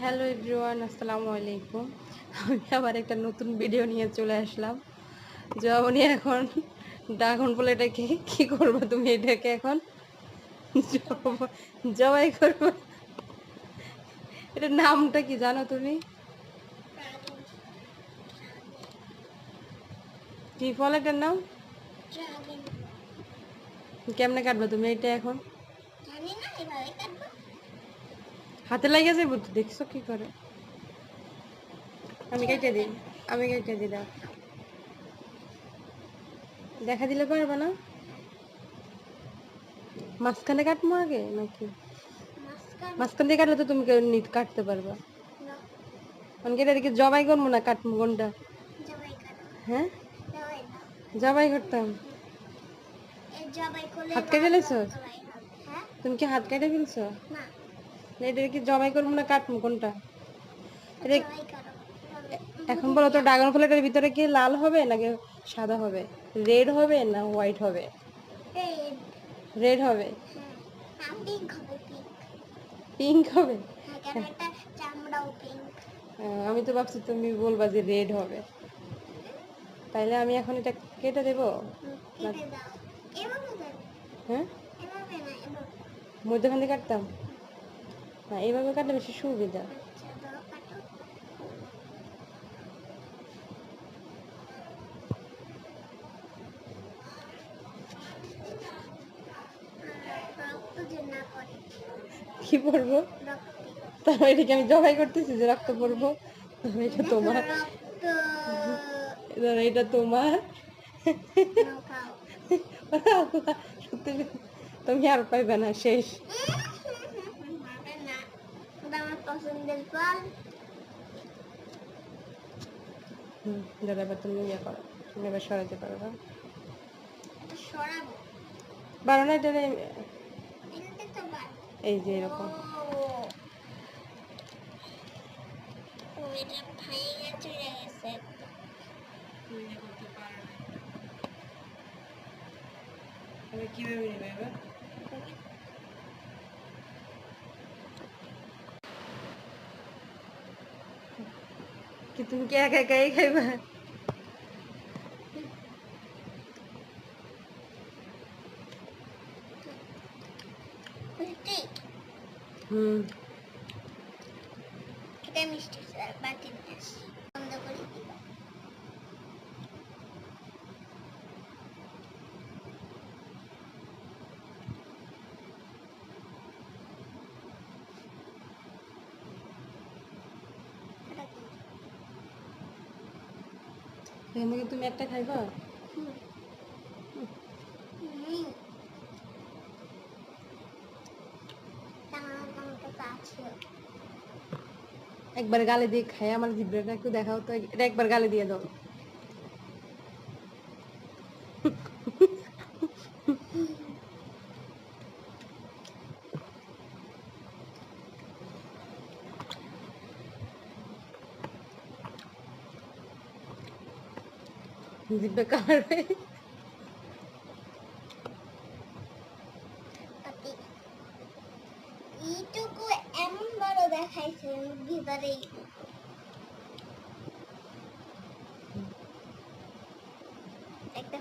Hello everyone আসসালামু আলাইকুম। আমি আবার একটা নতুন ভিডিও নিয়ে চলে আসলাম। জবানি এখন ড্রাগন ফল এটাকে কি করব তুমি এটাকে এখন? জব- জবাই করব। এটার নামটা কি জানো তুমি? কি ফল এটার নাম? কেমনে কাটবে তুমি এটা এখন? জানি না হাতে লাগে যাব তো দেখছ কি করে? আমি কেটে দিই আমি কেটে দিই দাও। দেখা দিলে পারবে না? মাঝখানে কাটবো আগে নাকি? মাঝখান। দিয়ে কাটলে তো তুমি কে- নি- কাটতে পারবা। না। আমি কেটে দিকে জবাই করব না কাটবো কোনটা? হ্যাঁ? জবাই করতাম। হাত কেটে লেছো জবাই হবে। হ্যাঁ? তুমি কি হাত কেটে ফেলছো? না, এটা কি জবাই করব না কাটবো কোনটা? এখন বলো তো ড্রাগন ফলের ভিতরে কি লাল হবে নাকি সাদা হবে? রেড হবে না হোয়াইট হবে? রেড হবে? পিঙ্ক হবে? হ্যাঁ আমি তো ভাবছি তুমি বলবা যে রেড হবে। তাইলে আমি এখন এটা কেটে দেবো? হ্যাঁ? মধ্যখান দিয়ে কাটতাম? না এইভাবে কাটলে বেশি সুবিধা। কি রক্তে তারপর এটাকে আমি জবাই করতেছি যে রক্ত পরবো। এটা তোমার। এটা তোমার। তুমি আর পাইবে না শেষ। পছন্দের ফল হুম দাদা এবার তুমি ইয়ে করো তুমি এবার সরাতে পারবে সরাবো বারো না এটা এই যে এরকম কীভাবে নেবে এবার? কি তুমি কি একা একাই খাইবা মিষ্টি হুম এটা মিষ্টি স্যার বাটি নিয়ে আসি বন্ধ করে দিবা এটা কি? এখান থেকে তুমি একটা খাইবা? একবার গালে দিয়ে খাই, আমার জিব্রাটা একটু দেখাও তো একবার গালে দিয়ে দাও। জিব্বে কামার এইটুকু এমন বড় দেখাইছে বিবারে একটা